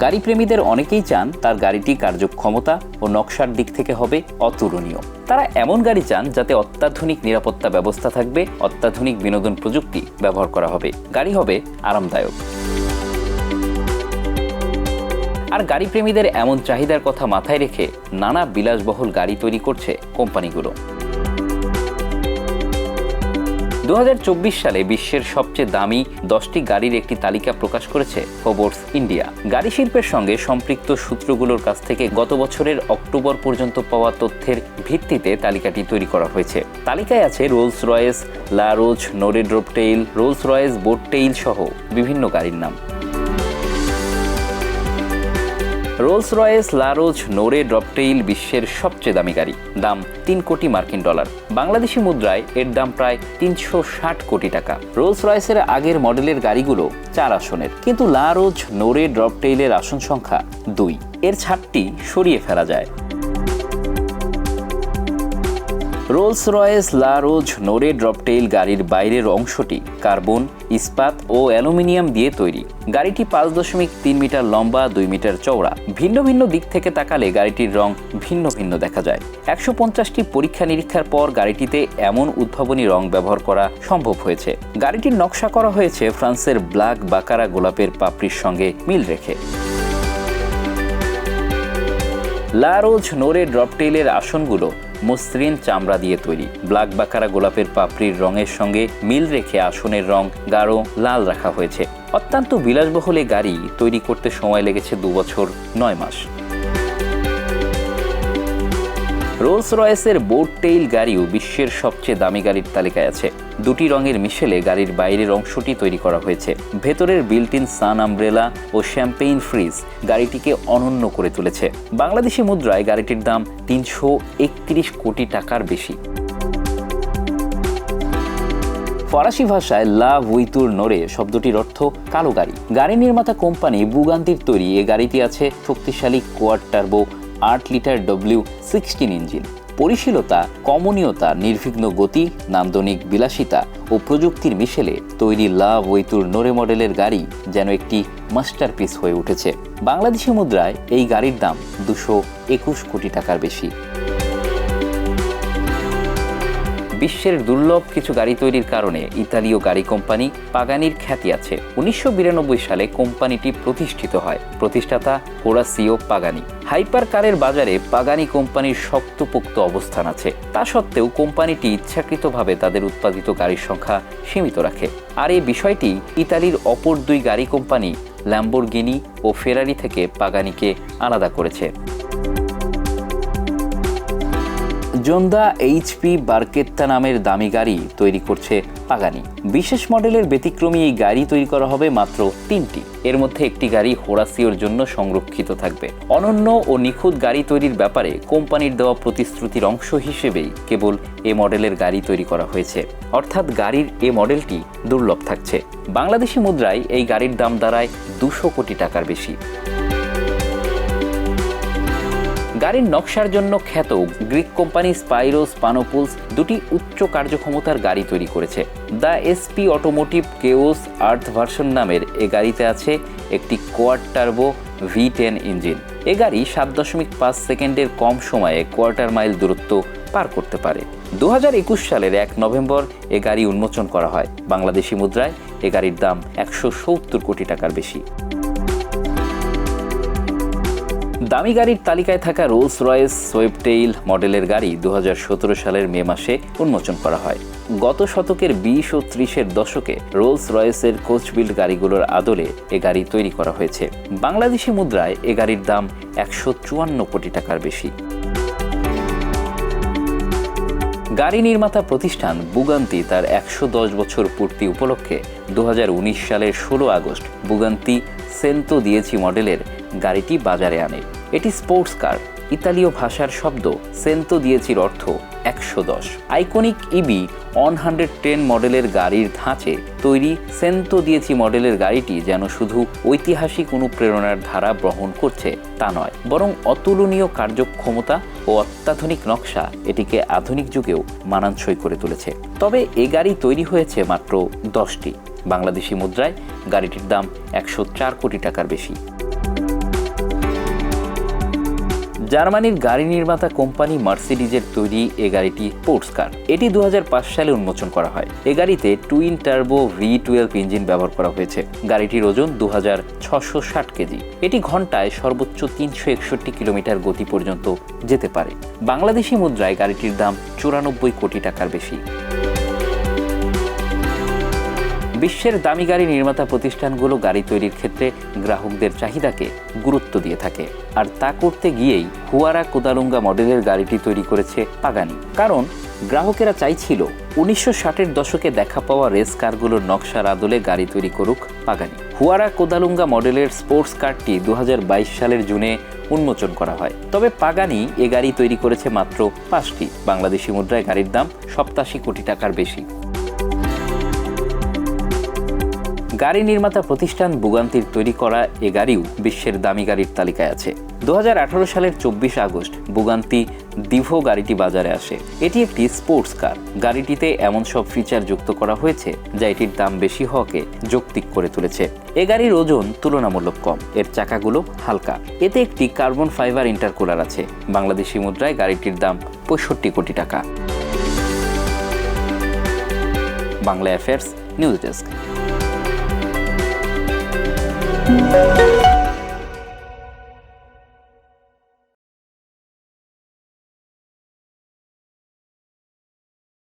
গাড়ি প্রেমীদের অনেকেই চান তার গাড়িটি কার্যক্ষমতা ও নকশার দিক থেকে হবে অতুলনীয়। তারা এমন গাড়ি চান যাতে অত্যাধুনিক নিরাপত্তা ব্যবস্থা থাকবে, অত্যাধুনিক বিনোদন প্রযুক্তি ব্যবহার করা হবে। গাড়ি হবে আরামদায়ক। আর গাড়ি প্রেমীদের এমন চাহিদার কথা মাথায় রেখে নানা বিলাসবহুল গাড়ি তৈরি করছে কোম্পানিগুলো। দু হাজার চব্বিশ সালে বিশ্বের সবচেয়ে দামি দশটি গাড়ির একটি তালিকা প্রকাশ করেছে ফোবোর্স ইন্ডিয়া। গাড়ি শিল্পের সঙ্গে সম্পৃক্ত সূত্রগুলোর কাছ থেকে গত বছরের অক্টোবর পর্যন্ত পাওয়া তথ্যের ভিত্তিতে তালিকাটি তৈরি করা হয়েছে। তালিকায় আছে রোলস রয়েস লারোজ নোরেড্রোপটেইল রোলস রয়েস বোটটেইল সহ বিভিন্ন গাড়ির নাম। রোলস রয়েস লারোজ নোরে ড্রপটেইল বিশ্বের সবচেয়ে দামি গাড়ি। দাম তিন কোটি মার্কিন ডলার। বাংলাদেশি মুদ্রায় এর দাম প্রায় তিনশো ষাট কোটি টাকা। রোলস রয়েসের আগের মডেলের গাড়িগুলো চার আসনের। কিন্তু লারোজ নোরে ড্রপটেইলের আসন সংখ্যা দুই। এর ছাদটি সরিয়ে ফেলা যায়। রোলস রয়েস লারোজ, নোরে, ড্রপটেইল গাড়ির বাইরের অংশটি কার্বন, ইস্পাত ও অ্যালুমিনিয়াম দিয়ে তৈরি। গাড়িটি পাঁচ দশমিক তিন মিটার লম্বা, দুই মিটার চওড়া। ভিন্ন ভিন্ন দিক থেকে তাকালে গাড়িটির রং ভিন্ন ভিন্ন দেখা যায়। একশো পঞ্চাশটি পরীক্ষা নিরীক্ষার পর গাড়িটিতে এমন উদ্ভাবনী রং ব্যবহার করা সম্ভব হয়েছে। গাড়িটির নকশা করা হয়েছে ফ্রান্সের ব্ল্যাক বাকারা গোলাপের পাপড়ির সঙ্গে মিল রেখে। লারোজ, নোরে, ড্রপটেইলের আসনগুলো মসৃণ চামড়া দিয়ে তৈরি। ব্ল্যাক বাকারা গোলাপের পাপড়ির রঙের সঙ্গে মিল রেখে আসনের রং গাঢ় লাল রাখা হয়েছে। অত্যন্ত বিলাসবহুল গাড়ি তৈরি করতে সময় লেগেছে দু বছর নয় মাস। রোলস রয়েসের বোট টেইল গাড়িও বিশ্বের সবচেয়ে দামি গাড়ির তালিকায় আছে। দুটি রঙের মিশেলে গাড়ির বাইরের অংশটি তৈরি করা হয়েছে। ভেতরের বিল্ট ইন সান আমব্রেলা ও শ্যাম্পেইন ফ্রিজ গাড়িটিকে অনন্য করে তুলেছে। বাংলাদেশি মুদ্রায় গাড়িটির দাম তিনশো একত্রিশ কোটি টাকার বেশি। ফরাসি ভাষায় লা উইতুর নোরে শব্দটির অর্থ কালো গাড়ি। গাড়ি নির্মাতা কোম্পানি বুগান্তির তৈরি এ গাড়িটি আছে শক্তিশালী কোয়াড টার্বো আট লিটার ডব্লিউ সিক্সটিন ইঞ্জিন। পরিশীলতা, কমনীয়তা, নির্বিঘ্ন গতি, নান্দনিক বিলাসিতা ও প্রযুক্তির মিশেলে তৈরি লাভ ওইতুর নোরে মডেলের গাড়ি যেন একটি মাস্টারপিস হয়ে উঠেছে। বাংলাদেশি মুদ্রায় এই গাড়ির দাম দুশো একুশ কোটি টাকার বেশি। বিশ্বের দুর্লভ কিছু গাড়ি তৈরির কারণে ইতালীয় গাড়ি কোম্পানি পাগানির খ্যাতি আছে। উনিশশো বিরানব্বই সালে কোম্পানিটি প্রতিষ্ঠিত হয়। প্রতিষ্ঠাতা হোরাসিও পাগানি। হাইপার কারের বাজারে পাগানি কোম্পানির শক্তপোক্ত অবস্থান আছে। তা সত্ত্বেও কোম্পানিটি ইচ্ছাকৃতভাবে তাদের উৎপাদিত গাড়ির সংখ্যা সীমিত রাখে। আর এই বিষয়টি ইতালির অপর দুই গাড়ি কোম্পানি ল্যাম্বোর্গিনি ও ফেরারি থেকে পাগানিকে আলাদা করেছে। জোন্দা এইচপি বার্কেত্তা নামের দামি গাড়ি তৈরি করছে পাগানি বিশেষ মডেলের ব্যতিক্রমী এই গাড়ি তৈরি করা হবে মাত্র তিনটি। এর মধ্যে একটি গাড়ি হোরাসিওর জন্য সংরক্ষিত থাকবে। অনন্য ও নিখুঁত গাড়ি তৈরির ব্যাপারে কোম্পানির দেওয়া প্রতিশ্রুতির অংশ হিসেবেই কেবল এ মডেলের গাড়ি তৈরি করা হয়েছে। অর্থাৎ গাড়ির এ মডেলটি দুর্লভ থাকছে। বাংলাদেশি মুদ্রায় এই গাড়ির দাম দাঁড়ায় দুশো কোটি টাকার বেশি। গাড়ির নকশার জন্য খ্যাত গ্রিক কোম্পানি স্পাইরোস পানোপুলস দুটি উচ্চ কার্যক্ষমতার গাড়ি তৈরি করেছে। The SP automotive chaos earth version নামের এ গাড়িতে আছে একটি quad turbo V ten engine. এ গাড়ি সাত দশমিক পাঁচ সেকেন্ডের কম সময়ে কোয়ার্টার মাইল দূরত্ব পার করতে পারে। দু একুশ সালের এক নভেম্বর এ গাড়ি উন্মোচন করা হয়। বাংলাদেশি মুদ্রায় এ গাড়ির দাম একশো সত্তর কোটি টাকার বেশি। দামি গাড়ির তালিকায় থাকা রোলস রয়েস সোয়েবটেইল মডেলের গাড়ি দু হাজার সতেরো সালের মে মাসে উন্মোচন করা হয়। গত শতকের বিশ ও ত্রিশের দশকে রোলস রয়েসের কোচবিল্ড গাড়িগুলোর আদলে এ গাড়ি তৈরি করা হয়েছে। বাংলাদেশি মুদ্রায় এ গাড়ির দাম একশো চুয়ান্ন কোটি টাকার বেশি। গাড়ি নির্মাতা প্রতিষ্ঠান বুগান্তি তার একশো দশ বছর পূর্তি উপলক্ষে দু হাজার উনিশ সালের ষোলো আগস্ট বুগান্তি সেন্তো দিয়েছি মডেলের গাড়িটি বাজারে আনে। এটি স্পোর্টস কার ইতালীয় ভাষার শব্দ সেন্তো দিয়েছির অর্থ একশো দশ। Iconic EB one hundred ten মডেলের গাড়ির ধাঁচে তৈরি সেন্তো দিয়েছি মডেলের গাড়িটি যেন শুধু ঐতিহাসিক অনুপ্রেরণার ধারা বহন করছে তা নয়, বরং অতুলনীয় কার্যক্ষমতা ও অত্যাধুনিক নকশা এটিকে আধুনিক যুগেও মানানসই করে তুলেছে। তবে এ গাড়ি তৈরি হয়েছে মাত্র দশটি। বাংলাদেশি মুদ্রায় গাড়িটির দাম একশো চার কোটি টাকার বেশি। জার্মানির গাড়ি নির্মাতা কোম্পানি মার্সিডিজের তৈরি এ গাড়িটি স্পোর্টস কার। এটি দু হাজার পাঁচ সালে উন্মোচন করা হয়। এ গাড়িতে twin turbo V twelve engine ব্যবহার করা হয়েছে। গাড়িটির ওজন দু কেজি। এটি ঘন্টায় সর্বোচ্চ তিনশো একষট্টি কিলোমিটার গতি পর্যন্ত যেতে পারে। বাংলাদেশি মুদ্রায় গাড়িটির দাম চুরানব্বই কোটি টাকার বেশি। বিশ্বের দামি গাড়ি নির্মাতা প্রতিষ্ঠানগুলো গাড়ি তৈরির ক্ষেত্রে গ্রাহকদের চাহিদাকে গুরুত্ব দিয়ে থাকে। আর তা করতে গিয়েই হুয়ারা কোদালুঙ্গা মডেলের গাড়িটি তৈরি করেছে পাগানি কারণ গ্রাহকেরা চাইছিল উনিশশো ষাটের দশকে দেখা পাওয়া রেস কারগুলোর নকশার আদলে গাড়ি তৈরি করুক পাগানি হুয়ারা কোদালুঙ্গা মডেলের স্পোর্টস কারটি দু হাজার বাইশ সালের জুনে উন্মোচন করা হয়। তবে পাগানি এ গাড়ি তৈরি করেছে মাত্র পাঁচটি। বাংলাদেশি মুদ্রায় গাড়ির দাম সপ্তাশি কোটি টাকার বেশি। গাড়ি নির্মাতা প্রতিষ্ঠান বুগান্তির তৈরি করা এ গাড়িও বিশ্বের দামি গাড়ির তালিকায় আছে। দুহাজার আঠারো সালের চব্বিশ আগস্ট বুগান্তি দিভো গাড়িটি বাজারে আসে। এটি একটি স্পোর্টস কার। গাড়িটিতে এমন সব ফিচার যুক্ত করা হয়েছে, যা এটির দাম বেশি হওয়াকে যৌক্তিক করে তুলেছে। এ গাড়ির ওজন তুলনামূলক কম, এর চাকাগুলো হালকা। এতে একটি কার্বন ফাইবার ইন্টারকুলার আছে। বাংলাদেশি মুদ্রায় গাড়িটির দাম পঁয়ষট্টি কোটি টাকা। Bangla affairs, news desk. Música